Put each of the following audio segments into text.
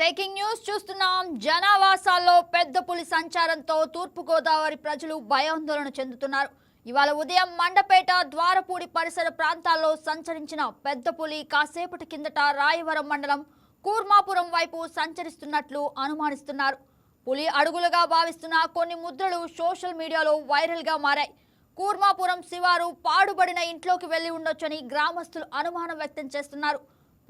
Breaking news చూస్తున్నాం. జనావాసాల్లో పెద్ద పులి సంచారంతో తూర్పుగోదావరి ప్రజలు భయాందోళన చెందుతున్నారు. ఇవాళ ఉదయం మండపేట ద్వారపూడి పరిసర ప్రాంతాల్లో సంచరించిన పెద్ద పులి కాసేపటి కిందట రాయవరం మండలం కూర్మాపురం వైపు సంచరిస్తున్నట్లు అనుమానిస్తున్నారు. పులి అడుగులుగా భావిస్తున్న కొన్ని ముద్రలు సోషల్ మీడియాలో వైరల్గా మారాయి. కూర్మాపురం శివారు పాడుబడిన ఇంట్లోకి వెళ్ళి ఉండొచ్చని గ్రామస్తులు అనుమానం వ్యక్తం చేస్తున్నారు.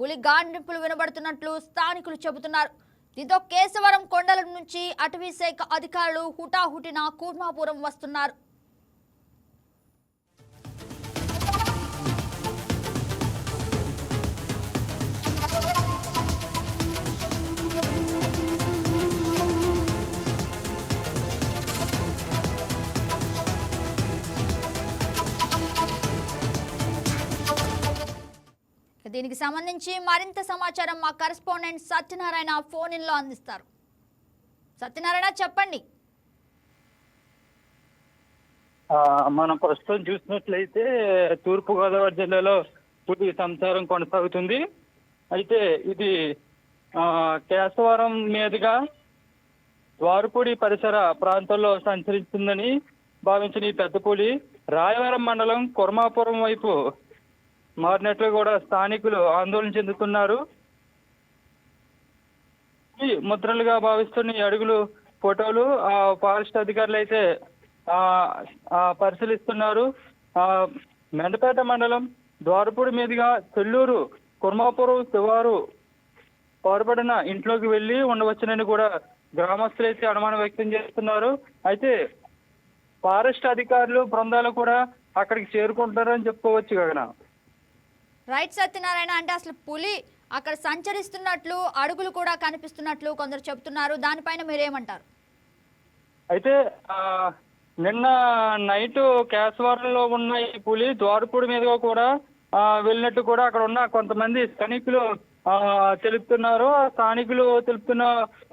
పులి గాండింపులు వినబడుతున్నట్లు స్థానికులు చెబుతున్నారు. దీంతో కేశవరం కొండల నుంచి అటవీ శాఖ అధికారులు హుటాహుటిన కూర్మాపురం వస్తున్నారు. దీనికి సంబంధించి మరింత సమాచారం మా కరెస్పాండెంట్ సత్యనారాయణ ఫోన్ ఇన్లో అందిస్తారు. సత్యనారాయణ చెప్పండి. మనం ప్రస్తుతం చూసినట్లయితే తూర్పుగోదావరి జిల్లాలో పూర్తి సంచారం కొనసాగుతుంది. అయితే ఇది కేశవరం మీదుగా ద్వారపూడి పరిసర ప్రాంతంలో సంచరిస్తుందని భావించిన ఈ పెద్దపూడి రాయవరం మండలం కుర్మాపురం వైపు మారినట్లు కూడా స్థానికులు ఆందోళన చెందుతున్నారు. ముద్రలుగా భావిస్తున్న ఈ అడుగులు ఫోటోలు ఆ ఫారెస్ట్ అధికారులు అయితే ఆ, పరిశీలిస్తున్నారు. ఆ, మెండపేట మండలం ద్వారపూడి మీదుగా చెల్లూరు కుర్మాపురం శివారు పారుపడిన ఇంట్లోకి వెళ్ళి ఉండవచ్చునని కూడా గ్రామస్తులు అయితే అనుమానం వ్యక్తం చేస్తున్నారు. అయితే ఫారెస్ట్ అధికారులు బృందాలు కూడా అక్కడికి చేరుకుంటారని చెప్పుకోవచ్చు గగన. రైట్ సత్యనారాయణ అంటే అసలు పులి అక్కడ సంచరిస్తున్నట్లు అడుగులు కూడా కనిపిస్తున్నట్లు కొందరు చెబుతున్నారు. దానిపైన మీరేమంటారు? అయితే ఆ, నిన్న నైట్ కేశవరంలో ఉన్న ఈ పులి ద్వారపూడి మీదుగా కూడా వెళ్ళినట్టు కూడా అక్కడ ఉన్న కొంతమంది స్థానికులు ఆ, తెలుపుతున్నారు. స్థానికులు తెలుపుతున్న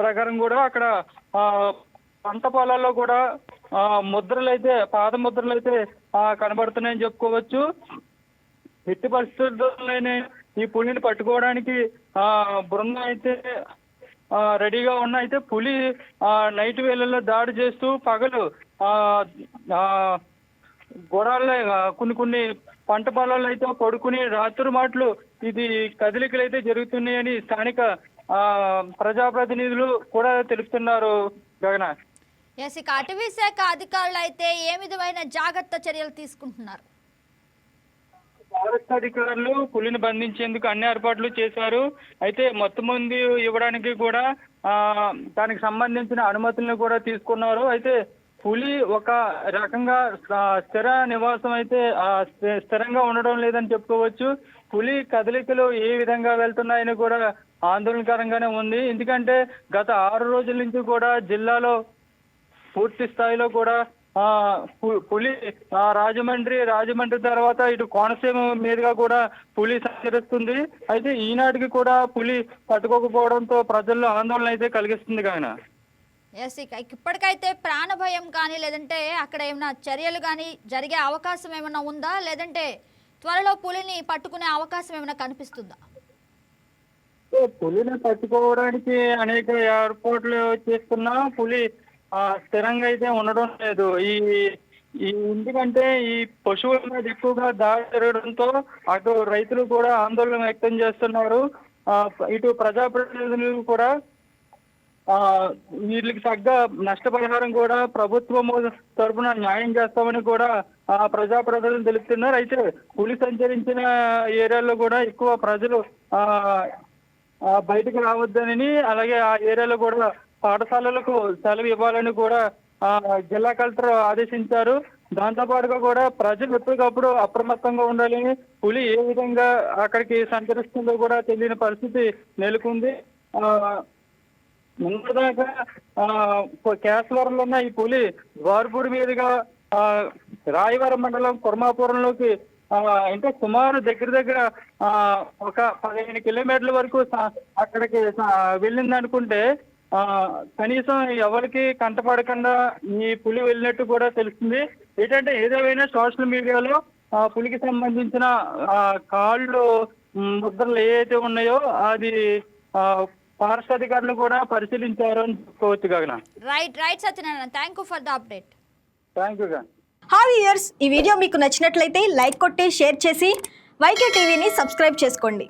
ప్రకారం కూడా అక్కడ ఆ, పంట పొలాల్లో కూడా ముద్రలు అయితే పాద ముద్రలు అయితే కనబడుతున్నాయని చెప్పుకోవచ్చు. ఎట్టి పరిస్థితుల్లోనే ఈ పులిని పట్టుకోవడానికి ఆ బృందం అయితే ఆ, రెడీగా ఉన్న అయితే పులి ఆ, నైట్ వేళల్లో దాడి చేస్తూ పగలు ఆ, ఆ, కొన్ని కొన్ని పంట పొలాల్లో అయితే పడుకుని రాత్రి మాటలు ఇది కదలికలు అయితే జరుగుతున్నాయని స్థానిక ఆ, ప్రజాప్రతినిధులు కూడా తెలుపుతున్నారు గగన. ఎస్ ఇక అటవీ శాఖ అధికారులు అయితే ఏ విధమైన జాగ్రత్త చర్యలు తీసుకుంటున్నారు? అధికారులు పులిని బంధించేందుకు అన్ని ఏర్పాట్లు చేశారు. అయితే మొత్తం మంది ఇవ్వడానికి కూడా దానికి సంబంధించిన అనుమతులను కూడా తీసుకున్నారు. అయితే పులి ఒక రకంగా స్థిర నివాసం అయితే స్థిరంగా ఉండడం లేదని చెప్పుకోవచ్చు. పులి కదలికలు ఏ విధంగా వెళ్తున్నాయని కూడా ఆందోళనకరంగానే ఉంది. ఎందుకంటే గత ఆరు రోజుల నుంచి కూడా జిల్లాలో పూర్తి స్థాయిలో కూడా పులి ఆ, రాజమండ్రి రాజమండ్రి తర్వాత ఇటు కోనసీమ మీదుగా కూడా పులి సంచరిస్తుంది. అయితే ఈనాటికి కూడా పులి పట్టుకోకపోవడంతో ప్రజల్లో ఆందోళన అయితే కలిగిస్తుంది కాయన ఎస్ ఇప్పటికైతే ప్రాణ భయం కానీ లేదంటే అక్కడ ఏమైనా చర్యలు కానీ జరిగే అవకాశం ఏమైనా ఉందా? లేదంటే త్వరలో పులిని పట్టుకునే అవకాశం ఏమైనా కనిపిస్తుందా? పులిని పట్టుకోవడానికి అనేక ఏర్పాట్లు చేస్తున్నా. పులి స్థిరంగా అయితే ఉండడం లేదు. ఈ ఈ ఎందుకంటే ఈ పశువుల మీద ఎక్కువగా దాడి జరగడంతో అటు రైతులు కూడా ఆందోళన వ్యక్తం చేస్తున్నారు. ఇటు ప్రజాప్రతినిధులు కూడా ఆ వీటికి తగ్గ నష్టపరిహారం కూడా ప్రభుత్వం తరఫున న్యాయం చేస్తామని కూడా ఆ ప్రజాప్రతినిధులు తెలుపుతున్నారు. అయితే పులి సంచరించిన ఏరియాలో కూడా ఎక్కువ ప్రజలు ఆ ఆ, బయటకు రావద్దని అలాగే ఆ ఏరియాలో కూడా పాఠశాలలకు సెలవు ఇవ్వాలని కూడా ఆ, జిల్లా కలెక్టర్ ఆదేశించారు. దాంతో పాటుగా కూడా ప్రజలు ఎప్పటికప్పుడు అప్రమత్తంగా ఉండాలని పులి ఏ విధంగా అక్కడికి సంచరిస్తుందో కూడా తెలియని పరిస్థితి నెలకొంది. ఆ, ముందుదాకా ఆ, కేశవరంలో ఉన్న ఈ పులి ద్వారపూడి మీదుగా ఆ, రాయవరం మండలం కుర్మాపురంలోకి అంటే సుమారు దగ్గర దగ్గర ఆ, ఒక పదిహేను కిలోమీటర్ల వరకు అక్కడికి వెళ్ళింది అనుకుంటే కనీసం ఎవరికి కంటపడకుండా ఈ పులి వెళ్ళినట్టు కూడా తెలుస్తుంది. ఏంటంటే ఏదేమైనా సోషల్ మీడియాలో ఆ పులికి సంబంధించిన ఆ, కాళ్ళు ముద్రలు ఏవైతే ఉన్నాయో అది అధికారులు కూడా పరిశీలించారు అని చెప్పుకోవచ్చు Gagana. Right right Satyanarayana. Thank you for the update thank you hi years ఈ వీడియో మీకు నచ్చినట్లయితే లైక్ కొట్టి షేర్ చేసి వైకే టీవీని సబ్స్క్రైబ్ చేసుకోండి.